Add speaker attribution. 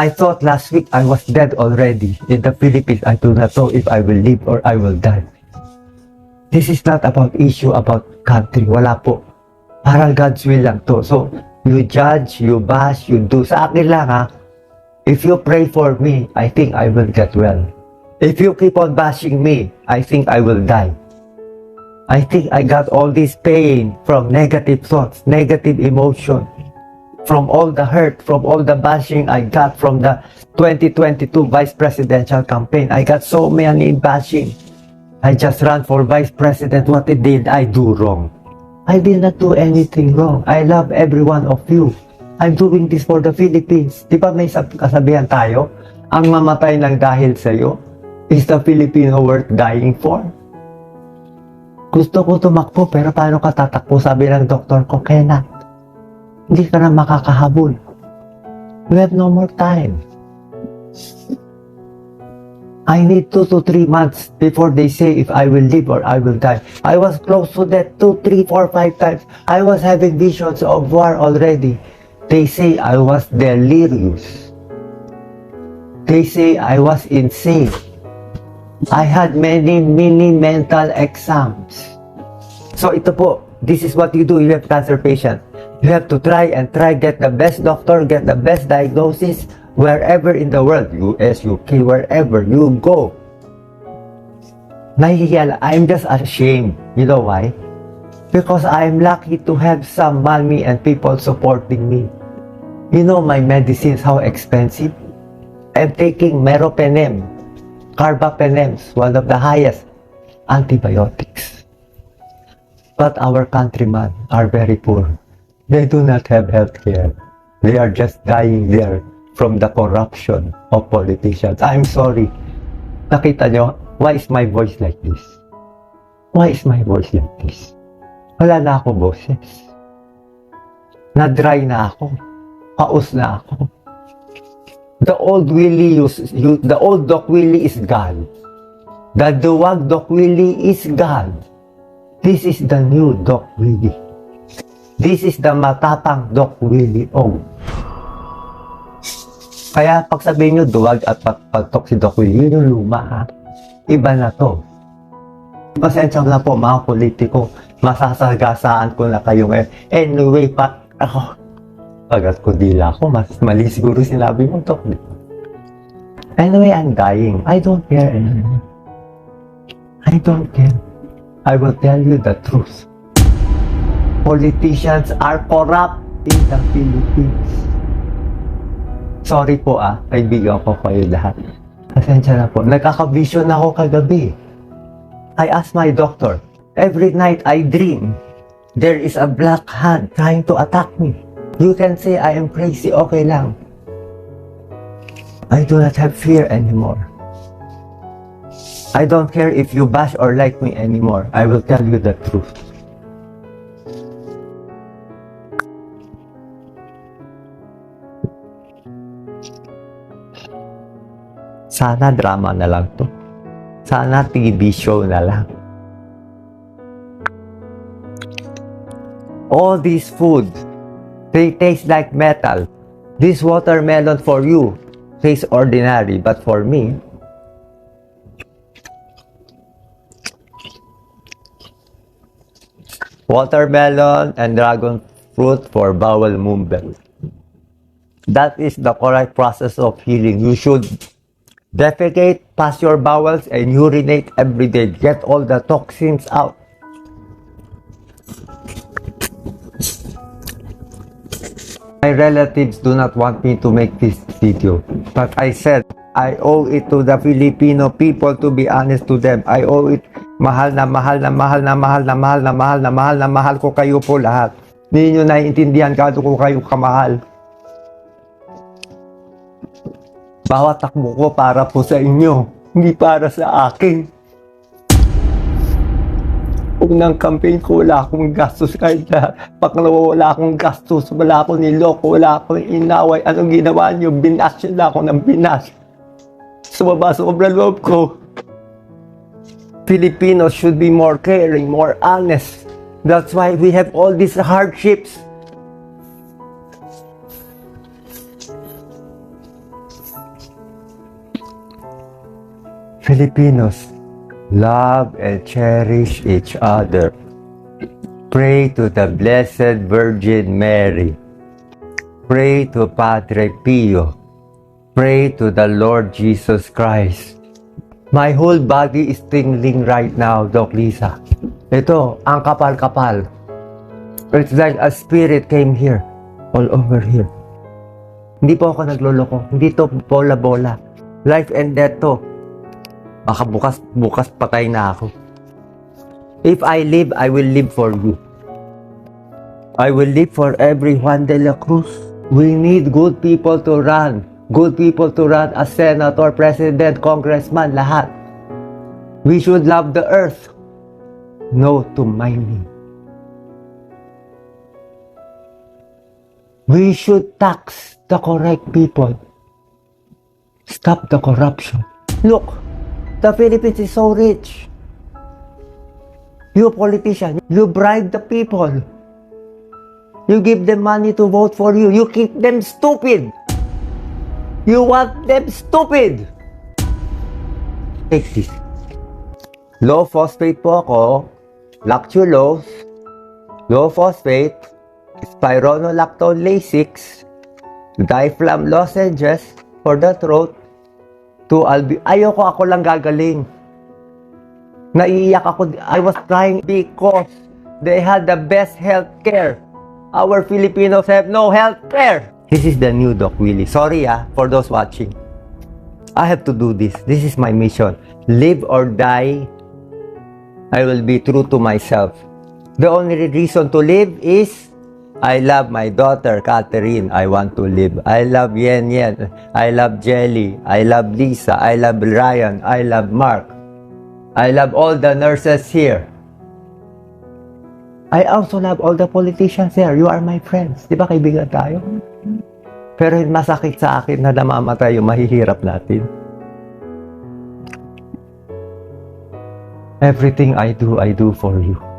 Speaker 1: I thought last week I was dead already. In the Philippines, I do not know if I will live or I will die. This is not about issue about country. Wala po. Parang God's will lang to. So, you judge, you bash, you do. Sa akin lang ha. If you pray for me, I think I will get well. If you keep on bashing me, I think I will die. I think I got all this pain from negative thoughts, negative emotion, from all the hurt, from all the bashing I got from the 2022 vice presidential campaign. I got so many bashing. I just ran for vice president. What did I do wrong? I did not do anything wrong. I love every one of you. I'm doing this for the Philippines. Di ba may sab- kasabihan tayo? Ang mamatay ng dahil sa'yo is the Filipino worth dying for. Gusto ko tumakbo pero paano ka tatakbo? Sabi ng doktor ko, Kenneth, hindi ka na makakahabol. We have no more time. I need two to three months before they say if I will live or I will die. I was close to that two, three, four, five times. I was having visions of war already. They say I was delirious. They say I was insane. I had many mini mental exams. So ito po, this is what you do. You have cancer patient. You have to try and try get the best doctor, get the best diagnosis wherever in the world, US, UK, wherever you go. I'm just ashamed. You know why? Because I'm lucky to have some money and people supporting me. You know my medicines, how expensive? I'm taking meropenem, carbapenems, one of the highest antibiotics. But our countrymen are very poor. They do not have health care. They are just dying there from the corruption of politicians. I'm sorry. Nakita nyo, why is my voice like this? Why is my voice like this? Wala na ako boses. Na-dry na ako. Paus na ako. The old Willie, the old Doc Willie is gone. The duwag Doc Willie is gone. This is the new Doc Willie. This is the matapang Doc Willie O. Kaya pag sabihin nyo duwag at pagpagtok si Doc Willie, yun yung luma ha. Iba na to. Pasensya na po mga politiko, masasagasaan ko na kayo ngayon. Anyway, pa, ako, pagat ko dila ko, mas mali siguro sinabi mo to. Anyway, I'm dying. I don't care anymore. I don't care. I will tell you the truth. Politicians are corrupt in the Philippines. Sorry po ah, kaibigan ko kayo lahat. Pasensya na po. Nagkakavision ako kagabi. I asked my doctor, every night I dream, there is a black hand trying to attack me. You can say I am crazy, okay lang. I do not have fear anymore. I don't care if you bash or like me anymore. I will tell you the truth. Sana drama na lang to. Sana TV show na lang. All these foods, they taste like metal. This watermelon for you tastes ordinary, but for me, watermelon and dragon fruit for bowel movement. That is the correct process of healing. You should defecate, pass your bowels, and urinate every day. Get all the toxins out. My relatives do not want me to make this video. But I said, I owe it to the Filipino people to be honest to them. I owe it. Mahal na mahal na mahal na mahal na mahal na mahal na mahal na mahal ko kayo po lahat. Hindi nyo naiintindihan kado ko kayo kamahal. Bawat takbo ko para po sa inyo, hindi para sa akin. Unang campaign ko, wala akong gastos kahit na pangalawa, wala akong gastos, wala akong niloko, wala akong inaway. Anong ginawa niyo? Binas niyo na ako ng binas. Sumaba sa sobrang loob ko. Filipinos should be more caring, more honest. That's why we have all these hardships. Filipinos, love and cherish each other. Pray to the Blessed Virgin Mary. Pray to Padre Pio. Pray to the Lord Jesus Christ. My whole body is tingling right now, Doc Lisa. Ito, ang kapal-kapal. It's like a spirit came here. All over here. Hindi po ako nagloloko. Hindi to bola-bola. Life and death to. Baka bukas, bukas patay na ako. If I live, I will live for you. I will live for every Juan de la Cruz. We need good people to run. Good people to run as senator, president, congressman, lahat. We should love the earth. No to mining. We should tax the correct people. Stop the corruption. Look, the Philippines is so rich. You politician, you bribe the people. You give them money to vote for you. You keep them stupid. You want them stupid. Take this. Low phosphate po ako. Lactulose. Low phosphate. Spironolactone Lasix. Diflam lozenges for the throat. To albi... Ayoko ako lang gagaling. Naiiyak ako. I was crying because they had the best health care. Our Filipinos have no health care. This is the new Doc Willie. Sorry ah, for those watching. I have to do this. This is my mission. Live or die, I will be true to myself. The only reason to live is I love my daughter, Catherine. I want to live. I love Yen Yen. I love Jelly. I love Lisa. I love Ryan. I love Mark. I love all the nurses here. I also love all the politicians here. You are my friends. Di ba kaibigan tayo? Pero masakit sa akin na namamatay yung mahihirap natin. Everything I do, I do for you.